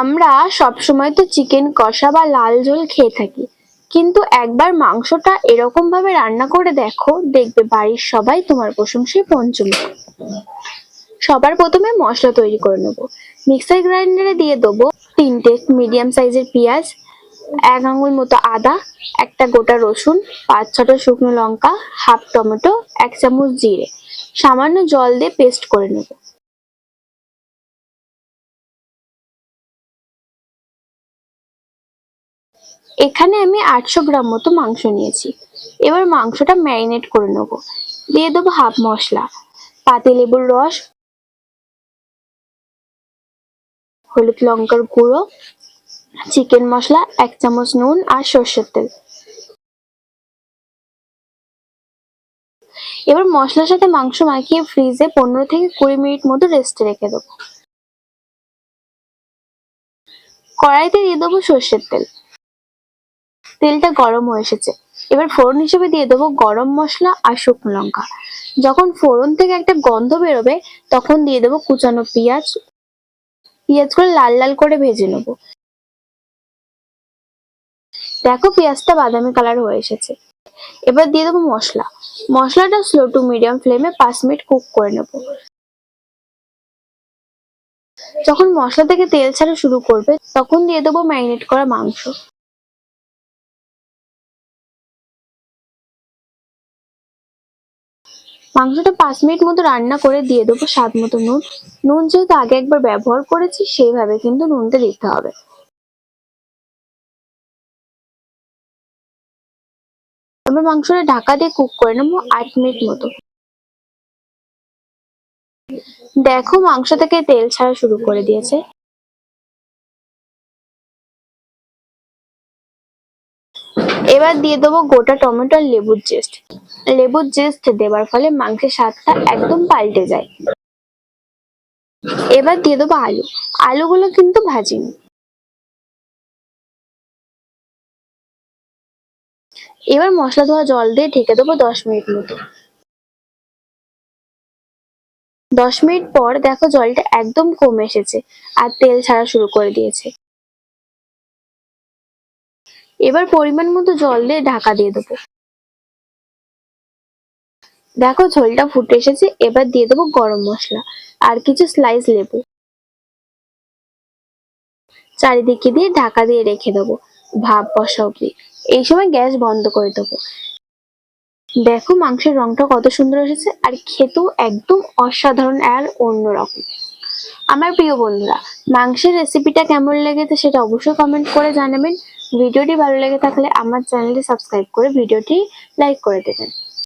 আমরা সবসময় তো চিকেন কষা বা লাল ঝোল খেয়ে থাকি। কিন্তু একবার মাংসটা এরকম ভাবে রান্না করে দেখো, দেখবে বাড়ির সবাই তোমার প্রশংসায় পঞ্চমুখ সবার প্রথমে মশলা তৈরি করে নেব। মিক্সার গ্রাইন্ডারে দিয়ে দেবো তিনটে মিডিয়াম সাইজের পেঁয়াজ, এক আঙুল মতো আদা, একটা গোটা রসুন, পাঁচ ছটা শুকনো লঙ্কা হাফ টমেটো এক চামচ জিরে। সামান্য জল দিয়ে পেস্ট করে নেব। এখানে আমি আটশো গ্রাম মতো মাংস নিয়েছি। এবার মাংসটা ম্যারিনেট করে নেব। দিয়ে দেবো হাফ মশলা। পাতিলেবুর রস, হলুদ লঙ্কার গুঁড়ো, চিকেন মশলা, এক চামচ নুন আর সর্ষের তেল। এবার মশলার সাথে মাংস মাখিয়ে ফ্রিজে পনেরো থেকে কুড়ি মিনিট মতো রেস্টে রেখে দেবো। কড়াইতে দিয়ে দেবো সর্ষের তেল। তেলটা গরম হয়ে এসেছে। এবার ফোড়ন হিসেবে দিয়ে দেবো গরম মশলা আর শুকনো লঙ্কা। যখন ফোড়ন থেকে একটা গন্ধ বেরোবে, তখন দিয়ে দেবো কুচানো পেঁয়াজ। পেঁয়াজগুলো লাল লাল করে ভেজে নেব। দেখো পেঁয়াজটা বাদামি কালার হয়ে এসেছে। এবার দিয়ে দেবো মশলা। মশলাটা স্লো টু মিডিয়াম ফ্লেমে পাঁচ মিনিট কুক করে নেব। যখন মশলা থেকে তেল ছাড়া শুরু করবে, তখন দিয়ে দেবো ম্যারিনেট করা মাংস। মাংসটা পাঁচ মিনিট মতো রান্না করে দিয়ে দেবো স্বাদ মতো নুন। নুন যেহেতু আগে একবার ব্যবহার করেছি, সেইভাবে কিন্তু নুনটা দিতে হবে। এবার মাংসটা ঢাকা দিয়ে কুক করে নেব আট মিনিট মতো। দেখো মাংস থেকে তেল ছাড়া শুরু করে দিয়েছে। এবার দিয়ে দেবো গোটা টমেটো আর লেবুর জেস্ট লেবুর জেস্ট দেওয়ার ফলে মাংসের স্বাদটা একদম পাল্টে যায়। এবার দিয়ে দেবো আলু। আলুগুলো কিন্তু ভাজিনি। এবার মশলা ধোয়া জল দিয়ে ঢেকে দেবো দশ মিনিট মতো। দশ মিনিট পর দেখো জলটা একদম কমে এসেছে আর তেল ছাড়া শুরু করে দিয়েছে। এবার পরিমাণ মতো জল দিয়ে ঢাকা দিয়ে দেবো। দেখো ঝোলটা ফুটে এসেছে, এবার দিয়ে দেবো গরম মশলা আর কিছু স্লাইস লেবু। চারিদিকে দিয়ে ঢাকা দিয়ে রেখে দেবো, ভাপ বসা অব্দি এই সময় গ্যাস বন্ধ করে দেবো। দেখো মাংসের রংটা কত সুন্দর এসেছে আর খেতেও একদম অসাধারণ আর অন্যরকম। আমার প্রিয় বন্ধুরা, মাংসের রেসিপিটা কেমন লেগেছে সেটা অবশ্যই কমেন্ট করে জানাবেন। ভিডিওটি ভালো লেগে থাকলে আমার চ্যানেলটি সাবস্ক্রাইব করে ভিডিওটি লাইক করে দেবেন।